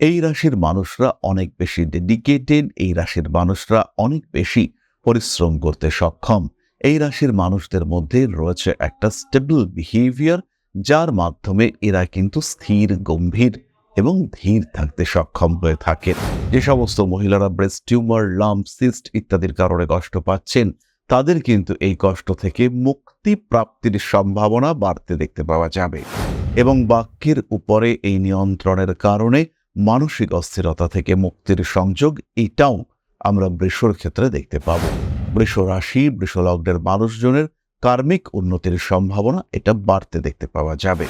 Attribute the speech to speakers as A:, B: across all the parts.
A: এই রাশির মানুষরা অনেক বেশি ডেডিকেটেড এই রাশির মানুষরা অনেক বেশি পরিশ্রম করতে সক্ষম। এই রাশির মানুষদের মধ্যে রয়েছে একটা স্টেবল বিহেভিয়ার যার মাধ্যমে এরা কিন্তু স্থির, গম্ভীর এবং ধীর থাকতে সক্ষম হয়ে থাকে। যে সমস্ত মহিলারা ব্রেস্ট টিউমার লাম্প সিস্ট ইত্যাদির কারণে কষ্ট পাচ্ছেন, তাদের কিন্তু এই কষ্ট থেকে মুক্তি প্রাপ্তির সম্ভাবনা বাড়তে দেখতে পাওয়া যাবে। এবং বাক্যের উপরে এই নিয়ন্ত্রণের কারণে মানসিক অস্থিরতা থেকে মুক্তির সংযোগ, এটাও আমরা বৃষর ক্ষেত্রে দেখতে পাব। বৃষ রাশি, বৃষ লগ্নের মানুষজনের কার্মিক উন্নতির সম্ভাবনা, এটা বাড়তে দেখতে পাওয়া যাবে।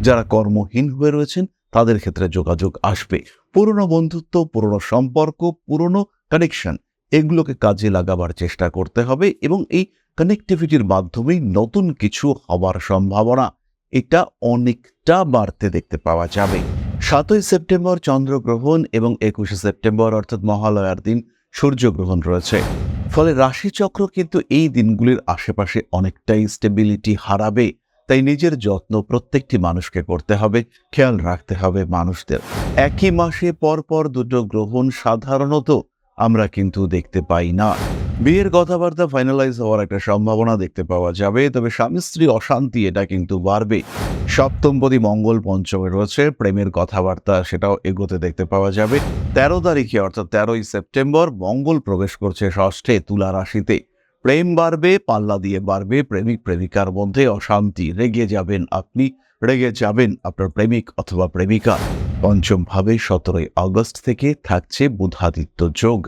A: যারা কর্মহীন হয়ে রয়েছেন, তাদের ক্ষেত্রে যোগাযোগ আসবে। পুরনো বন্ধুত্ব, পুরনো সম্পর্ক, পুরনো কানেকশন এগুলোকে কাজে লাগাবার চেষ্টা করতে হবে এবং এই কানেক্টিভিটির মাধ্যমেই নতুন কিছু হবার সম্ভাবনা, এটা অনেকটা বাড়তে দেখতে পাওয়া যাবে। সাতই সেপ্টেম্বর চন্দ্রগ্রহণ এবং একুশে সেপ্টেম্বর, অর্থাৎ মহালয়ার দিন, সূর্যগ্রহণ রয়েছে। ফলে রাশিচক্র কিন্তু এই দিনগুলির আশেপাশে অনেকটাই স্টেবিলিটি হারাবে। তাই নিজের যত্ন প্রত্যেকটি মানুষকে করতে হবে, খেয়াল রাখতে হবে মানুষদের। একই মাসে পরপর দুটো গ্রহণ সাধারণত আমরা কিন্তু দেখতে পাই না। বিয়ের কথাবার্তা ফাইনালাইজ হওয়ার একটা সম্ভাবনা দেখতে পাওয়া যাবে, তবে স্বামী স্ত্রী অশান্তি এটা কিন্তু বাড়বে। সপ্তমপদী মঙ্গল পঞ্চমে রয়েছে, প্রেমের কথাবার্তা সেটাও এগোতে দেখতে পাওয়া যাবে। তেরো তারিখে অর্থাৎ তেরোই সেপ্টেম্বর মঙ্গল প্রবেশ করছে ষষ্ঠে তুলা রাশিতে। প্রেম বাড়বে, পাল্লা দিয়ে বাড়বে, প্রেমিক প্রেমিকার মধ্যে অশান্তি। রেগে যাবেন আপনি, রেগে যাবেন আপনার প্রেমিক অথবা প্রেমিকা। পঞ্চম ভাবে সতেরোই আগস্ট থেকে থাকছে বুধাদিত্য যোগ।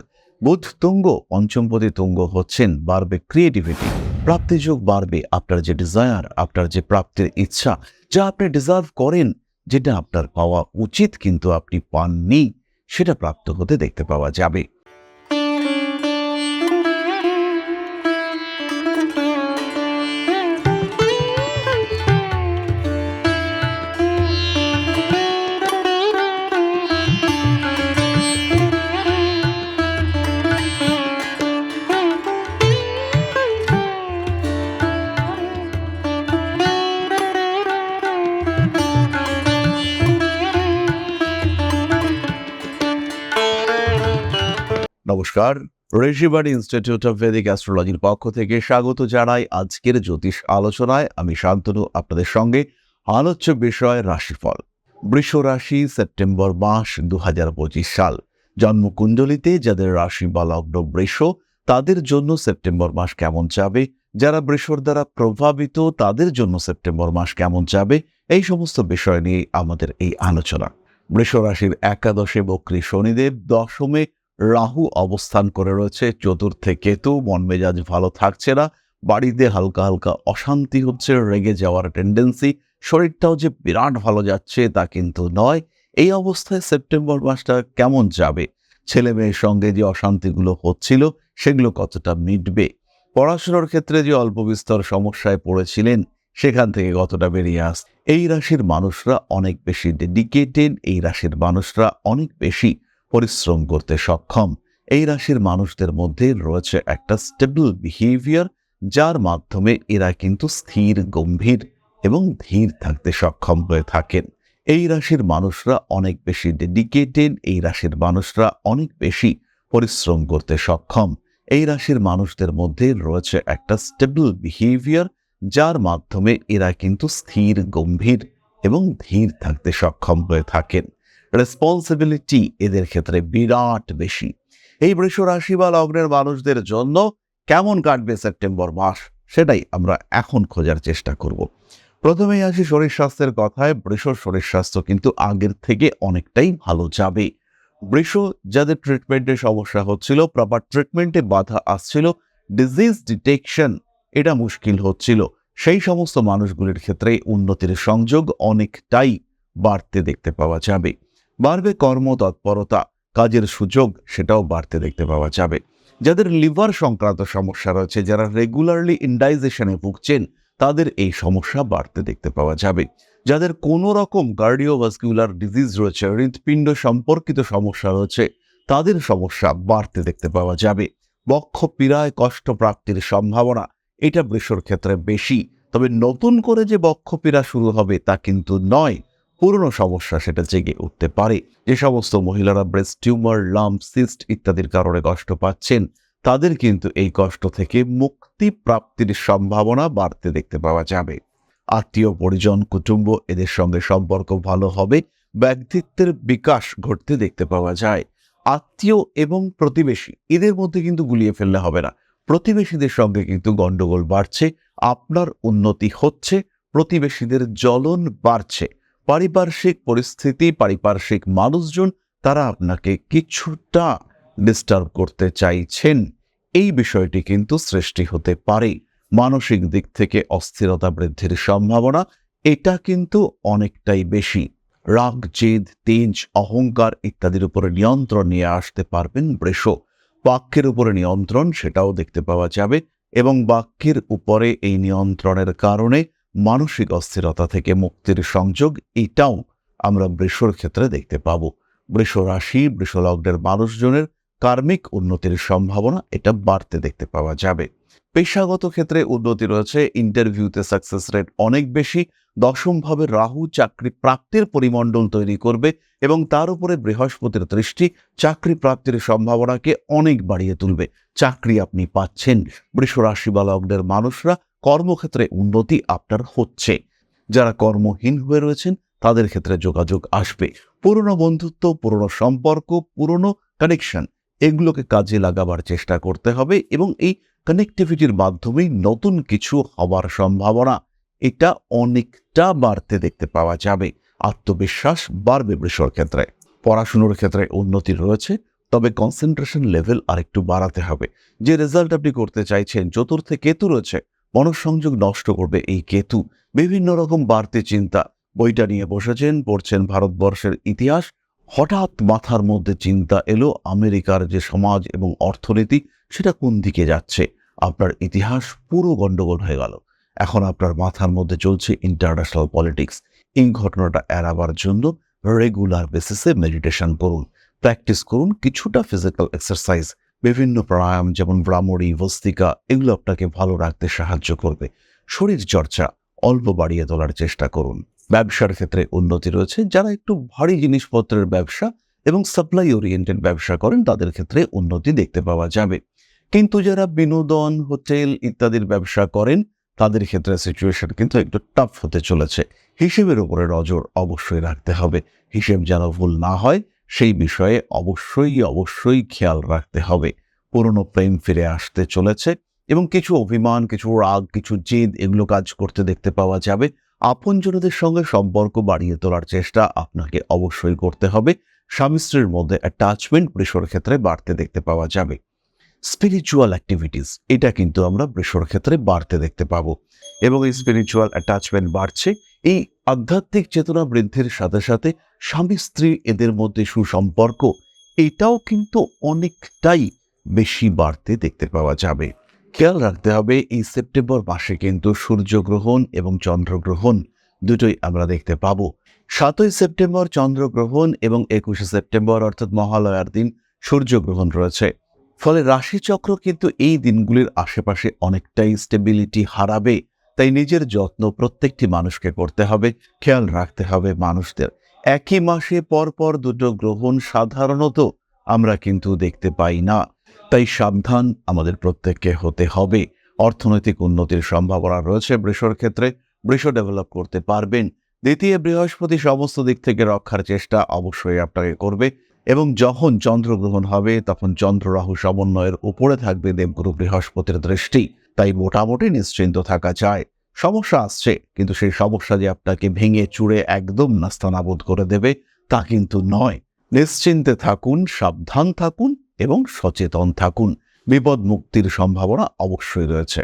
A: বুধ তুঙ্গ পঞ্চমপদে তুঙ্গ হচ্ছেন, বাড়বে ক্রিয়েটিভিটি প্রাপ্তি যোগ বাড়বে আপনার যে ডিজায়ার আপনার যে প্রাপ্তির ইচ্ছা, যা আপনি ডিজার্ভ করেন, যেটা আপনার পাওয়া উচিত কিন্তু আপনি পাননি, সেটা প্রাপ্ত হতে দেখতে পাওয়া যাবে। নমস্কার। ঋষিবাড়ি ইনস্টিটিউট অফ ভেদিক অ্যাস্ট্রোলজির পক্ষ থেকে স্বাগত জানাই আজকের জ্যোতিষ আলোচনায়। আমি শান্তনু, আপনাদের সঙ্গে আলোচ্য বিষয় রাশিফল। বৃষ রাশি, সেপ্টেম্বর মাস দুহাজার পঁচিশ সাল। জন্মকুণ্ডলিতে যাদের রাশি বা লগ্ন বৃষ, তাদের জন্য সেপ্টেম্বর মাস কেমন যাবে? যারা বৃষর দ্বারা প্রভাবিত, তাদের জন্য সেপ্টেম্বর মাস কেমন যাবে? এই সমস্ত বিষয় নিয়ে আমাদের এই আলোচনা। বৃষ রাশির একাদশে বক্রী শনিদেব দশমে রাহু অবস্থান করে রয়েছে। চতুর্থে কেতু, মন মেজাজ ভালো থাকছে না। বাড়িতে হালকা হালকা অশান্তি হচ্ছে, রেগে যাওয়ার টেন্ডেন্সি শরীরটাও যে বিরাট ভালো যাচ্ছে তা কিন্তু নয়। এই অবস্থায় সেপ্টেম্বর মাসটা কেমন যাবে? ছেলে মেয়ের সঙ্গে যে অশান্তিগুলো হচ্ছিল, সেগুলো কতটা মিটবে? পড়াশোনার ক্ষেত্রে যে অল্প বিস্তর সমস্যায় পড়েছিলেন, সেখান থেকে কতটা বেরিয়ে আস এই রাশির মানুষরা অনেক বেশি ডেডিকেটেড এই রাশির মানুষরা অনেক বেশি পরিশ্রম করতে সক্ষম। এই রাশির মানুষদের মধ্যে রয়েছে একটা স্টেবল বিহেভিয়ার যার মাধ্যমে এরা কিন্তু স্থির, গম্ভীর এবং ধীর থাকতে সক্ষম হয়ে থাকেন। এই রাশির মানুষরা অনেক বেশি ডেডিকেটেড এই রাশির মানুষরা অনেক বেশি পরিশ্রম করতে সক্ষম। এই রাশির মানুষদের মধ্যে রয়েছে একটা স্টেবল বিহেভিয়ার যার মাধ্যমে এরা কিন্তু স্থির, গম্ভীর এবং ধীর থাকতে সক্ষম হয়ে থাকেন। রেসপন্সিবিলিটি এদের ক্ষেত্রে বিরাট বেশি। এই বৃষ রাশি বা লগ্নের মানুষদের জন্য কেমন কাটবে সেপ্টেম্বর মাস, সেটাই আমরা এখন খোঁজার চেষ্টা করব। প্রথমেই আসি শরীর স্বাস্থ্যের কথায়, বৃষ শরীর স্বাস্থ্য কিন্তু আগের থেকে অনেকটাই ভালো যাবে। বৃষ, যাদের ট্রিটমেন্টে সমস্যা হচ্ছিল প্রপার ট্রিটমেন্টে বাধা আসছিল ডিজিজ ডিটেকশন এটা মুশকিল হচ্ছিল। সেই সমস্ত মানুষগুলির ক্ষেত্রে উন্নতির সংযোগ অনেকটাই বাড়তে দেখতে পাওয়া যাবে। বাড়বে কর্মতৎপরতা, কাজের সুযোগ সেটাও বাড়তে দেখতে পাওয়া যাবে। যাদের লিভার সংক্রান্ত সমস্যা রয়েছে, যারা রেগুলারলি ইন্ডাইজেশনে ভুগছেন, তাদের এই সমস্যা বাড়তে দেখতে পাওয়া যাবে। যাদের কোনো রকম কার্ডিওভাস্কুলার ডিজিজ রয়েছে, হৃৎপিণ্ড সম্পর্কিত সমস্যা রয়েছে, তাদের সমস্যা বাড়তে দেখতে পাওয়া যাবে। বক্ষ পীড়ায় কষ্ট প্রাপ্তির সম্ভাবনা, এটা বৃষর ক্ষেত্রে বেশি। তবে নতুন করে যে বক্ষ পীড়া শুরু হবে তা কিন্তু নয়। পুরনো সমস্যা সেটা জেগে উঠতে পারে। যে সমস্ত মহিলারা ব্রেস্ট টিউমার লাম্প সিস্ট ইত্যাদির কারণে কষ্ট পাচ্ছেন, তাদের কিন্তু এই কষ্ট থেকে মুক্তি প্রাপ্তির সম্ভাবনা বাড়তে দেখতে পাওয়া যাবে। আত্মীয়, পরিজন, কুটুম্ব এদের সঙ্গে সম্পর্ক ভালো হবে, ব্যক্তিত্বের বিকাশ ঘটতে দেখতে পাওয়া যায়। আত্মীয় এবং প্রতিবেশী এদের মধ্যে কিন্তু গুলিয়ে ফেললে হবে না। প্রতিবেশীদের সঙ্গে কিন্তু গন্ডগোল বাড়ছে, আপনার উন্নতি হচ্ছে, প্রতিবেশীদের জ্বলন বাড়ছে। পারিপার্শ্বিক পরিস্থিতি, পারিপার্শ্বিক মানুষজন, তারা আপনাকে কিছুটা ডিস্টার্ব করতে চাইছেন। এই বিষয়টি কিন্তু সৃষ্টি হতে পারে। মানসিক দিক থেকে অস্থিরতা বৃদ্ধির সম্ভাবনা, এটা কিন্তু অনেকটাই বেশি। রাগ, জেদ, তেজ, অহংকার ইত্যাদির উপরে নিয়ন্ত্রণ নিয়ে আসতে পারবেন বৃষ। বাক্যের উপরে নিয়ন্ত্রণ, সেটাও দেখতে পাওয়া যাবে এবং বাক্যের উপরে এই নিয়ন্ত্রণের কারণে মানসিক অস্থিরতা থেকে মুক্তির সংযোগ, এটাও আমরা বৃষর ক্ষেত্রে দেখতে পাব। বৃষ রাশি বৃষলগ্নের মানুষজনের কার্মিক উন্নতির সম্ভাবনা, এটা বাড়তে দেখতে পাওয়া যাবে। পেশাগত ক্ষেত্রে উন্নতি রয়েছে ইন্টারভিউতে সাকসেস রেট অনেক বেশি দশমভাবে রাহু চাকরি প্রাপ্তির পরিমণ্ডল তৈরি করবে এবং তার উপরে বৃহস্পতির দৃষ্টি চাকরি প্রাপ্তির সম্ভাবনাকে অনেক বাড়িয়ে তুলবে। চাকরি আপনি পাচ্ছেন। বৃষ রাশি বা লগ্নের মানুষরা কর্মক্ষেত্রে উন্নতি আপনার হচ্ছে। যারা কর্মহীন হয়ে রয়েছেন, তাদের ক্ষেত্রে যোগাযোগ আসবে। পুরনো বন্ধুত্ব, পুরনো সম্পর্ক, পুরনো কানেকশন এগুলোকে কাজে লাগাবার চেষ্টা করতে হবে এবং এই কানেক্টিভিটির মাধ্যমেই নতুন কিছু হবার সম্ভাবনা, এটা অনেকটা বাড়তে দেখতে পাওয়া যাবে। আত্মবিশ্বাস বাড়বে বৃষর ক্ষেত্রে। পড়াশুনোর ক্ষেত্রে উন্নতি রয়েছে, তবে কনসেন্ট্রেশন লেভেল আরেকটু বাড়াতে হবে। যে রেজাল্ট আপনি করতে চাইছেন, চতুর্থে কেতু রয়েছে মনঃসংযোগ নষ্ট করবে এই কেতু। বিভিন্ন রকম বাড়তি চিন্তা। বইটা নিয়ে বসেছেন, পড়ছেন ভারতবর্ষের ইতিহাস। হঠাৎ মাথার মধ্যে চিন্তা এলো, আমেরিকার যে সমাজ এবং অর্থনীতি, সেটা কোন দিকে যাচ্ছে? আপনার ইতিহাস পুরো গণ্ডগোল হয়ে গেল। এখন আপনার মাথার মধ্যে চলছে ইন্টারন্যাশনাল পলিটিক্স এই ঘটনাটা এড়াবার জন্য রেগুলার বেসিসে মেডিটেশন করুন। প্র্যাকটিস করুন, কিছুটা ফিজিক্যাল এক্সারসাইজ বিভিন্ন প্রাণায়াম যেমন ভ্রামরী, ভস্তিকা, এগুলো আপনাকে ভালো রাখতে সাহায্য করবে। শরীর চর্চা অল্প বাড়িয়ে তোলার চেষ্টা করুন। ব্যবসার ক্ষেত্রে উন্নতি রয়েছে। যারা একটু ভারী জিনিসপত্রের ব্যবসা এবং সাপ্লাই ওরিয়েন্টেড ব্যবসা করেন, তাদের ক্ষেত্রে উন্নতি দেখতে পাওয়া যাবে। কিন্তু যারা বিনোদন, হোটেল ইত্যাদির ব্যবসা করেন, তাদের ক্ষেত্রে সিচুয়েশন কিন্তু একটু টাফ হতে চলেছে। হিসেবের উপরে নজর অবশ্যই রাখতে হবে। হিসেব যেন ভুল না হয় সেই বিষয়ে অবশ্যই অবশ্যই খেয়াল রাখতে হবে। পুরনো প্রেম ফিরে আসতে চলেছে এবং কিছু অভিমান, কিছু রাগ, কিছু জেদ এগুলো কাজ করতে দেখতে পাওয়া যাবে। আপনজনদের সঙ্গে সম্পর্ক বাড়িয়ে তোলার চেষ্টা আপনাকে অবশ্যই করতে হবে। স্বামী স্ত্রীর মধ্যে অ্যাটাচমেন্ট বৃষর ক্ষেত্রে বাড়তে দেখতে পাওয়া যাবে। স্পিরিচুয়াল অ্যাক্টিভিটিস এটা কিন্তু আমরা বৃষর ক্ষেত্রে বাড়তে দেখতে পাবো। এবং এই স্পিরিচুয়াল অ্যাটাচমেন্ট বাড়ছে এই আধ্যাত্মিক চেতনা বৃদ্ধির সাথে সাথে স্বামী স্ত্রী এদের মধ্যে সুসম্পর্ক, এটাও কিন্তু অনেকটাই বেশি বাড়তে দেখতে পাওয়া যাবে। খেয়াল রাখতে হবে, এই সেপ্টেম্বর মাসে কিন্তু সূর্যগ্রহণ এবং চন্দ্রগ্রহণ দুটোই আমরা দেখতে পাবো। সাতই সেপ্টেম্বর চন্দ্রগ্রহণ এবং একুশে সেপ্টেম্বর অর্থাৎ মহালয়ার দিন সূর্যগ্রহণ রয়েছে। ফলে রাশিচক্র কিন্তু এই দিনগুলির আশেপাশে অনেকটাই স্টেবিলিটি হারাবে। তাই নিজের যত্ন প্রত্যেকটি মানুষকে করতে হবে, খেয়াল রাখতে হবে মানুষদের। একই মাসে পরপর দুটো গ্রহণ সাধারণত আমরা কিন্তু দেখতে পাই না। তাই সাবধান আমাদের প্রত্যেককে হতে হবে। অর্থনৈতিক উন্নতির সম্ভাবনা রয়েছে বৃষর ক্ষেত্রে। বৃষ ডেভেলপ করতে পারবেন। দ্বিতীয় বৃহস্পতি সমস্ত দিক থেকে রক্ষার চেষ্টা অবশ্যই আপনাকে করবে এবং যখন চন্দ্রগ্রহণ হবে, তখন চন্দ্র রাহু সমন্বয়ের উপরে থাকবে দেবগুরু বৃহস্পতির দৃষ্টি। তাই মোটামুটি নিশ্চিন্ত থাকা যায়। সমস্যা আসছে, কিন্তু সেই সমস্যা যে আপনাকে ভেঙে চুড়ে একদম নাস্তানাবোধ করে দেবে, তা কিন্তু নয়। নিশ্চিন্তে থাকুন, সাবধান থাকুন এবং সচেতন থাকুন। বিপদ মুক্তির সম্ভাবনা অবশ্যই রয়েছে।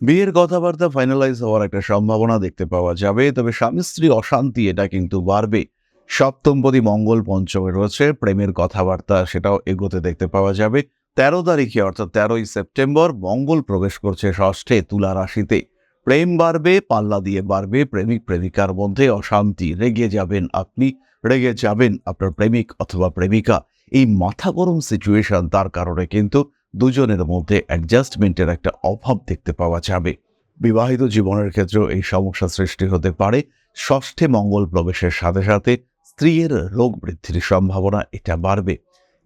A: বিয়ের কথাবার্তা ফাইনালাইজ হওয়ার একটা সম্ভাবনা দেখতে পাওয়া যাবে, তবে স্বামী স্ত্রী অশান্তি এটা কিন্তু বাড়বে। সপ্তমপদী মঙ্গল পঞ্চমে রয়েছে, প্রেমের কথাবার্তা সেটাও এগোতে দেখতে পাওয়া যাবে। তেরো তারিখে, অর্থাৎ তেরোই সেপ্টেম্বর, মঙ্গল প্রবেশ করছে ষষ্ঠে তুলা রাশিতে। প্রেম বাড়বে, পাল্লা দিয়ে বাড়বে, প্রেমিক, প্রেমিকার মধ্যে অশান্তি। রেগে যাবেন আপনি, রেগে যাবেন আপনার প্রেমিক অথবা প্রেমিকা। এই মাথা গরম সিচুয়েশন তার কারণে কিন্তু দুজনের মধ্যে অ্যাডজাস্টমেন্টের একটা অভাব দেখতে পাওয়া যাবে। বিবাহিত জীবনের ক্ষেত্রেও এই সমস্যা সৃষ্টি হতে পারে। ষষ্ঠে মঙ্গল প্রবেশের সাথে সাথে স্ত্রীর রোগ বৃদ্ধির সম্ভাবনা এটা বাড়বে।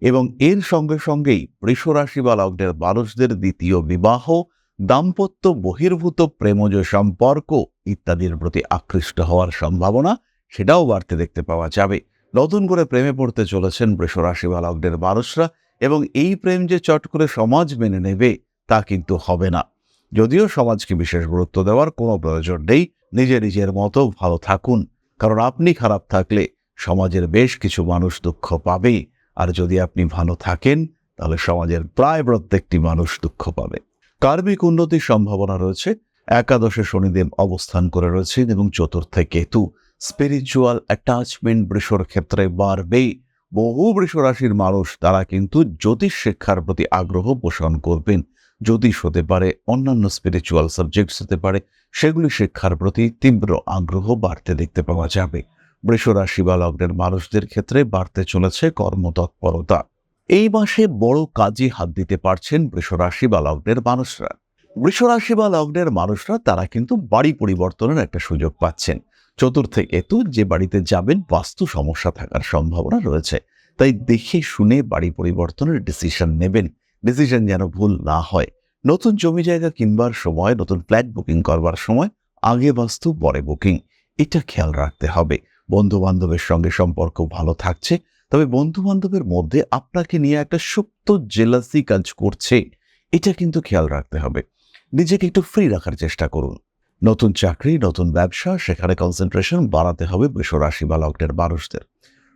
A: এবং এর সঙ্গে সঙ্গেই বৃষরাশি বা লগ্নের মানুষদের দ্বিতীয় বিবাহ, দাম্পত্য বহির্ভূত প্রেমজ সম্পর্ক ইত্যাদির প্রতি আকৃষ্ট হওয়ার সম্ভাবনা সেটাও বাড়তে দেখতে পাওয়া যাবে। নতুন করে প্রেমে পড়তে চলেছেন বৃষরাশি বা লগ্নের মানুষরা এবং এই প্রেম যে চট করে সমাজ মেনে নেবে তা কিন্তু হবে না। যদিও সমাজকে বিশেষ গুরুত্ব দেওয়ার কোনো প্রয়োজন নেই, নিজে নিজের মতো ভালো থাকুন। কারণ আপনি খারাপ থাকলে সমাজের বেশ কিছু মানুষ দুঃখ পাবে আর যদি আপনি ভালো থাকেন, তাহলে সমাজের প্রায় প্রত্যেকটি মানুষ দুঃখ পাবে। কার্মিক উন্নতির সম্ভাবনা রয়েছে। একাদশে শনিদেব অবস্থান করে রয়েছেন এবং চতুর্থে কেতু স্পিরিচুয়াল অ্যাটাচমেন্ট বৃষর ক্ষেত্রে বাড়বে বহু বৃষ রাশির মানুষ, তারা কিন্তু জ্যোতিষ শিক্ষার প্রতি আগ্রহ পোষণ করবেন। জ্যোতিষ হতে পারে, অন্যান্য স্পিরিচুয়াল সাবজেক্টস হতে পারে, সেগুলি শিক্ষার প্রতি তীব্র আগ্রহ বাড়তে দেখতে পাওয়া যাবে। বৃষ রাশি বা লগ্নের মানুষদের ক্ষেত্রে বাড়তে চলেছে কর্মতৎপরতা। এই মাসে বড় কাজে হাত দিতে পারছেন বৃষরাশি বা লগ্নের মানুষরা। বৃষরাশি বা লগ্নের মানুষরা তারা কিন্তু বাড়ি পরিবর্তনের একটা সুযোগ পাচ্ছেন। চতুর্থে কেতু যে বাড়িতে যাবেন বাস্তু সমস্যা থাকার সম্ভাবনা রয়েছে। তাই দেখে শুনে বাড়ি পরিবর্তনের ডিসিশন নেবেন। ডিসিশন যেন ভুল না হয়। নতুন জমি জায়গা কিনবার সময়, নতুন ফ্ল্যাট বুকিং করবার সময়, আগে বাস্তু, পরে বুকিং এটা খেয়াল রাখতে হবে। বন্ধু বান্ধবের সঙ্গে সম্পর্ক ভালো থাকছে। তবে বন্ধু বান্ধবের মধ্যে আপনাকে নিয়ে একটা সুপ্ত জেলাসি কাজ করছে। এটা কিন্তু খেয়াল রাখতে হবে। নিজেকে একটু ফ্রি রাখার চেষ্টা করুন। নতুন চাকরি, নতুন ব্যবসা, সেখানে কনসেন্ট্রেশন বাড়াতে হবে বৃষ রাশি বা লগ্নের মানুষদের।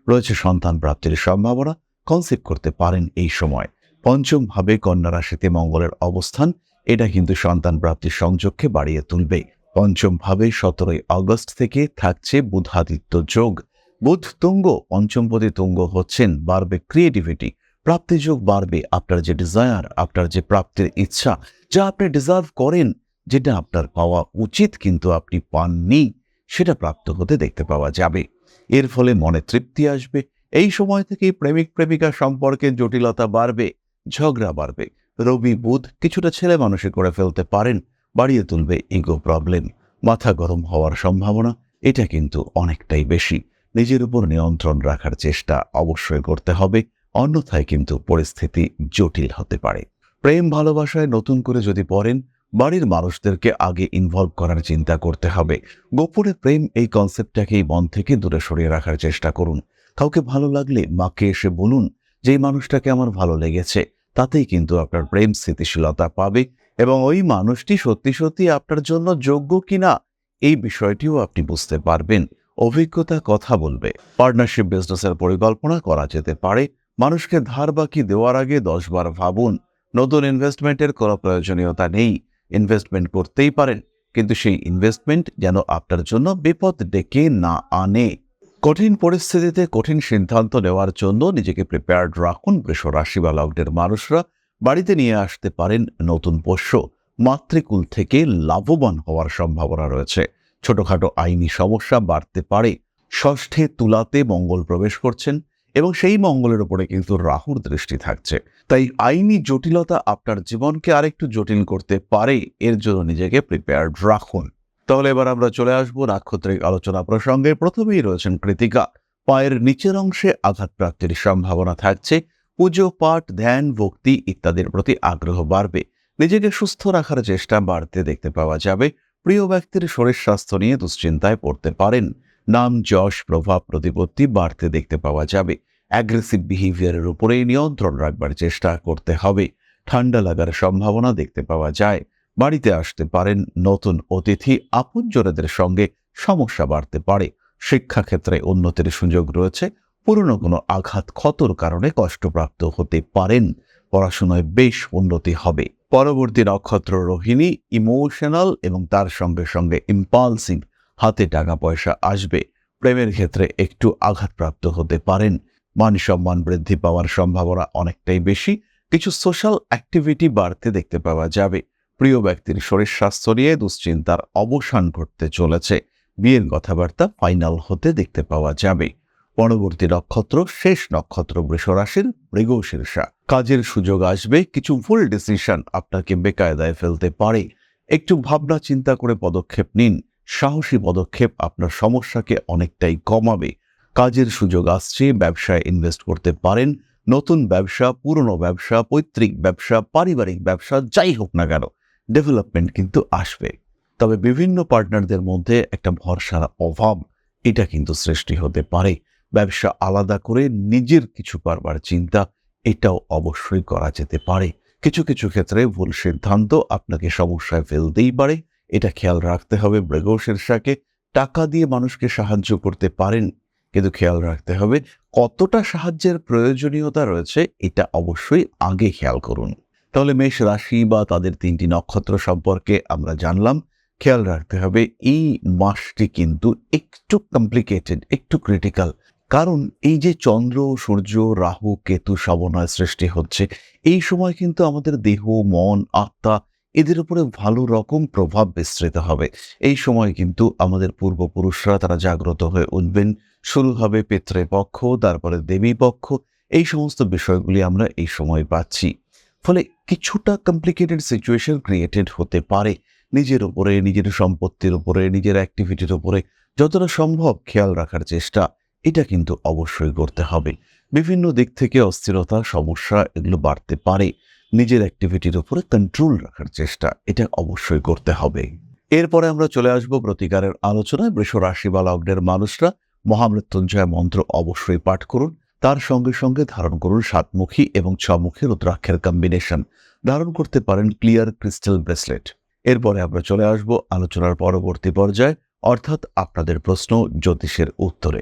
A: রয়েছে সন্তান প্রাপ্তির সম্ভাবনা কনসেপ্ট করতে পারেন এই সময়। পঞ্চম ভাবে কন্যা রাশিতে মঙ্গলের অবস্থান, এটা কিন্তু সন্তান প্রাপ্তির সংযোগকে বাড়িয়ে তুলবে। পঞ্চম ভাবে সতেরোই আগস্ট থেকে থাকছে বুধাদিত্য যোগ। বুধ তুঙ্গ পঞ্চমপতি তুঙ্গ হচ্ছেন, বাড়বে ক্রিয়েটিভিটি প্রাপ্তি যোগ বাড়বে আপনার যে ডিজায়ার আপনার যে প্রাপ্তির ইচ্ছা, যা আপনি ডিজার্ভ করেন, যেটা আপনার পাওয়া উচিত কিন্তু আপনি পাননি, সেটা প্রাপ্ত হতে দেখতে পাওয়া যাবে। এর ফলে মনে তৃপ্তি আসবে, এই সময় থেকে প্রেমিক প্রেমিকা সম্পর্কে জটিলতা বাড়বে, ঝগড়া বাড়বে। রবি, বুধ কিছুটা ছেলে মানুষে করে ফেলতে পারেন বাড়িয়ে তুলবে ইগো প্রবলেম মাথা গরম হওয়ার সম্ভাবনা, এটা কিন্তু অনেকটাই বেশি। নিজের উপর নিয়ন্ত্রণ রাখার চেষ্টা অবশ্যই করতে হবে, অন্যথায় কিন্তু পরিস্থিতি জটিল হতে পারে। প্রেম, ভালোবাসায় নতুন করে যদি পড়েন, বাড়ির মানুষদেরকে আগে ইনভলভ করার চিন্তা করতে হবে। গোপনে প্রেম এই কনসেপ্টটাকেই মন থেকে দূরে সরিয়ে রাখার চেষ্টা করুন। কাউকে ভালো লাগলে মাকে এসে বলুন যে মানুষটাকে আমার ভালো লেগেছে, তাতেই কিন্তু আপনার প্রেম স্থিতিশীলতা পাবে। এবং ওই মানুষটি সত্যি সত্যি আপনার জন্য যোগ্য কিনা, এই বিষয়টিও আপনি বুঝতে পারবেন। অভিজ্ঞতা কথা বলবে। পার্টনারশিপ বিজনেসের পরিকল্পনা করা যেতে পারে। মানুষকে ধার বাকি দেওয়ার আগে দশবার ভাবুন, নতুন ইনভেস্টমেন্টের কোনো প্রয়োজনীয়তা নেই। ইনভেস্টমেন্ট করতেই পারেন, কিন্তু সেই ইনভেস্টমেন্ট যেন আপনার জন্য বিপদ ডেকে না আনে। কঠিন পরিস্থিতিতে কঠিন সিদ্ধান্ত নেওয়ার জন্য নিজেকে প্রিপেয়ার্ড রাখুন। বৃষ রাশি বা লগ্নের মানুষরা বাড়িতে নিয়ে আসতে পারেন নতুন পোষ্য। মাতৃকুল থেকে লাভবান হওয়ার সম্ভাবনা রয়েছে। ছোটখাটো আইনি সমস্যা বাড়তে পারে। ষষ্ঠে তুলাতে মঙ্গল প্রবেশ করছেন এবং সেই মঙ্গলের উপরে কিন্তু রাহুর দৃষ্টি থাকছে। তাই আইনি জটিলতা আপনার জীবনকে আরেকটু জটিল করতে পারে। এর জন্য নিজেকে প্রিপেয়ার্ড রাখুন। তাহলে এবার আমরা চলে আসব নাক্ষত্রিক আলোচনা প্রসঙ্গে। প্রথমেই রয়েছেন কৃতিকা। পায়ের নিচের অংশে আঘাতপ্রাপ্তির সম্ভাবনা থাকছে। পুজো, পাঠ, ধ্যান, ভক্তি ইত্যাদির প্রতি আগ্রহ বাড়বে। নিজেকে সুস্থ রাখার চেষ্টা বাড়তে দেখতে পাওয়া যাবে। প্রিয় ব্যক্তির শরীর স্বাস্থ্য নিয়ে দুশ্চিন্তায় পড়তে পারেন। নাম, যশ, প্রভাব, প্রতিপত্তি বাড়তে দেখতে পাওয়া যাবে। অ্যাগ্রেসিভ বিহেভিয়ারের উপরে নিয়ন্ত্রণ রাখবার চেষ্টা করতে হবে। ঠান্ডা লাগার সম্ভাবনা দেখতে পাওয়া যায়। বাড়িতে আসতে পারেন। নতুন অতিথি, আপনজনেদের সঙ্গে সমস্যা বাড়তে পারে। শিক্ষাক্ষেত্রে উন্নতির সুযোগ রয়েছে। পুরনো কোনো আঘাত ক্ষতর কারণে কষ্টপ্রাপ্ত হতে পারেন। পড়াশোনায় বেশ উন্নতি হবে। পরবর্তী নক্ষত্র রোহিণী ইমোশনাল এবং তার সঙ্গে সঙ্গে ইম্পালসিভ হাতে টাকা পয়সা আসবে। প্রেমের ক্ষেত্রে একটু আঘাতপ্রাপ্ত হতে পারেন। মান সম্মান বৃদ্ধি পাওয়ার সম্ভাবনা অনেকটাই বেশি। কিছু সোশ্যাল অ্যাক্টিভিটি বাড়তে দেখতে পাওয়া যাবে। প্রিয় ব্যক্তির শরীর স্বাস্থ্য নিয়ে দুশ্চিন্তার অবসান ঘটতে চলেছে। বিয়ের কথাবার্তা ফাইনাল হতে দেখতে পাওয়া যাবে। পরবর্তী নক্ষত্র, শেষ নক্ষত্র বৃষরাশির মৃগশীর্ষা কাজের সুযোগ আসবে, কিছু ভুল ডিসিশন আপনাকে বেকায়দায় ফেলতে পারে। একটু ভাবনা চিন্তা করে পদক্ষেপ নিন। সাহসী পদক্ষেপ আপনার সমস্যাকে অনেকটাই কমাবে। কাজের সুযোগ আসছে, ব্যবসায় ইনভেস্ট করতে পারেন। নতুন ব্যবসা, পুরনো ব্যবসা, পৈতৃক ব্যবসা, পারিবারিক ব্যবসা, যাই হোক না কেন ডেভেলপমেন্ট কিন্তু আসবে। তবে বিভিন্ন পার্টনারদের মধ্যে একটা ভরসার অভাব, এটা কিন্তু সৃষ্টি হতে পারে। ব্যবসা আলাদা করে নিজের কিছু করবার চিন্তা, এটাও অবশ্যই করা যেতে পারে। কিছু কিছু ক্ষেত্রে ভুল সিদ্ধান্ত আপনাকে সমস্যায় ফেলতেই পারে। এটা খেয়াল রাখতে হবে মৃগশীর শাকে টাকা দিয়ে মানুষকে সাহায্য করতে পারেন, কিন্তু খেয়াল রাখতে হবে কতটা সাহায্যের প্রয়োজনীয়তা রয়েছে, এটা অবশ্যই আগে খেয়াল করুন। তাহলে মেষ রাশি বা তাদের তিনটি নক্ষত্র সম্পর্কে আমরা জানলাম। খেয়াল রাখতে হবে, এই মাসটি কিন্তু একটু কমপ্লিকেটেড একটু ক্রিটিক্যাল কারণ এই যে চন্দ্র, সূর্য, রাহু, কেতু সমন্বয় সৃষ্টি হচ্ছে, এই সময় কিন্তু আমাদের দেহ, মন, আত্মা এদের উপরে ভালো রকম প্রভাব বিস্তৃত হবে। এই সময় কিন্তু আমাদের পূর্বপুরুষরা তারা জাগ্রত হয়ে উঠবেন। শুরু হবে পিতৃপক্ষ, তারপরে দেবী পক্ষ এই সমস্ত বিষয়গুলি আমরা এই সময় পাচ্ছি। ফলে কিছুটা কমপ্লিকেটেড সিচুয়েশন ক্রিয়েটেড হতে পারে নিজের উপরে, নিজের সম্পত্তির উপরে, নিজের অ্যাক্টিভিটির উপরে, যতটা সম্ভব খেয়াল রাখার চেষ্টা। এটা কিন্তু অবশ্যই করতে হবে। বিভিন্ন দিক থেকে অস্থিরতা, সমস্যা এগুলো বাড়তে পারে। নিজের অ্যাক্টিভিটির উপরে কন্ট্রোল রাখার চেষ্টা, এটা অবশ্যই করতে হবে। এরপরে আমরা চলে আসব প্রতিকারের আলোচনায়। বৃষ রাশি বা লগ্নের মানুষরা মহামৃত্যুঞ্জয় মন্ত্র অবশ্যই পাঠ করুন। তার সঙ্গে সঙ্গে ধারণ করুন সাতমুখী এবং ছমুখী রুদ্রাক্ষের কম্বিনেশন ধারণ করতে পারেন ক্লিয়ার ক্রিস্টাল ব্রেসলেট এরপরে আমরা চলে আসব আলোচনার পরবর্তী পর্যায়ে, অর্থাৎ আপনাদের প্রশ্ন জ্যোতিষের উত্তরে।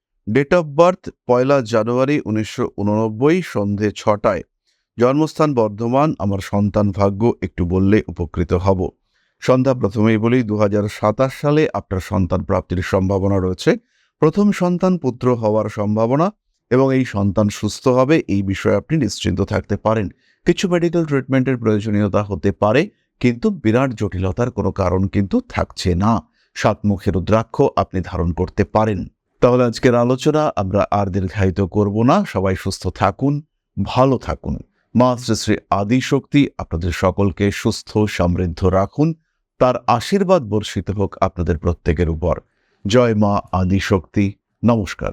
A: Date of birth পয়লা জানুয়ারি উনিশশো উননব্বই, সন্ধে ছটায়। জন্মস্থান, বর্ধমান। আমার সন্তান ভাগ্য, একটু বললে উপকৃত হব। সন্ধ্যা প্রথমেই বলি দু হাজার সাতাশ সালে আপনার সন্তান প্রাপ্তির সম্ভাবনা রয়েছে। প্রথম সন্তান পুত্র হওয়ার সম্ভাবনা এবং এই সন্তান সুস্থ হবে, এই বিষয়ে আপনি নিশ্চিন্ত থাকতে পারেন। কিছু মেডিকেল ট্রিটমেন্টের প্রয়োজনীয়তা হতে পারে, কিন্তু বিরাট জটিলতার কোনো কারণ কিন্তু থাকছে না। সাতমুখের রুদ্রাক্ষ আপনি ধারণ করতে পারেন। তাহলে আজকের আলোচনা আমরা আর দীর্ঘায়িত করব না। সবাই সুস্থ থাকুন, ভালো থাকুন। মা শ্রী আদি শক্তি আপনাদের সকলকে সুস্থ, সমৃদ্ধ রাখুন। তার আশীর্বাদ বর্ষিত হোক আপনাদের প্রত্যেকের উপর। জয় মা আদি শক্তি নমস্কার।